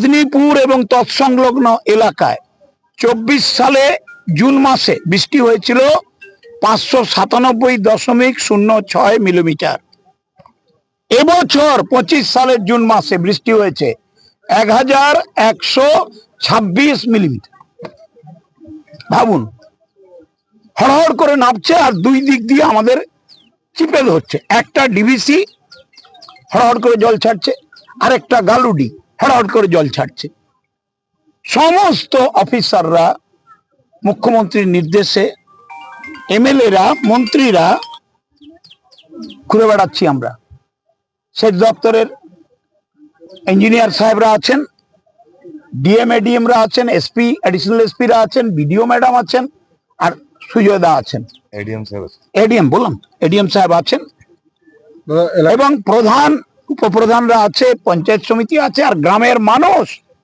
মেদিনীপুর এবং তৎসংলগ্ন এলাকায় চব্বিশ সালে জুন মাসে বৃষ্টি হয়েছিল পাঁচশো সাতানব্বই দশমিক শূন্য ছয় মিলিমিটার। এবছর পঁচিশ সালের জুন মাসে বৃষ্টি হয়েছে এক হাজার একশো ছাব্বিশ মিলিমিটার। ভাবুন, হড়হড় করে নামছে আর দুই দিক দিয়ে আমাদের চিপে ধরছে। একটা ডিভিসি হড়হড় করে জল ছাড়ছে, আরেকটা গালুডি। হড়হড় করে জল ছাড়ছে। সমস্ত অফিসাররা মুখ্যমন্ত্রীর নির্দেশে এমএলএরা মন্ত্রীরা ঘুরে বেড়াচ্ছি আমরা। সেচ দপ্তরের ইঞ্জিনিয়ার সাহেবরা আছেন ডিএম এডিএমরা আছেন এসপি অ্যাডিশনাল এসপিরা আছেন বিডিও ম্যাডাম আছেন আর সুজয়দা আছেন। এডিএম সাহেব এডিএম বললাম এডিএম সাহেব আছেন। এবং প্রধান উপপ্রধানরা আছে পঞ্চায়েত সমিতি আছে আর গ্রামের মানুষ।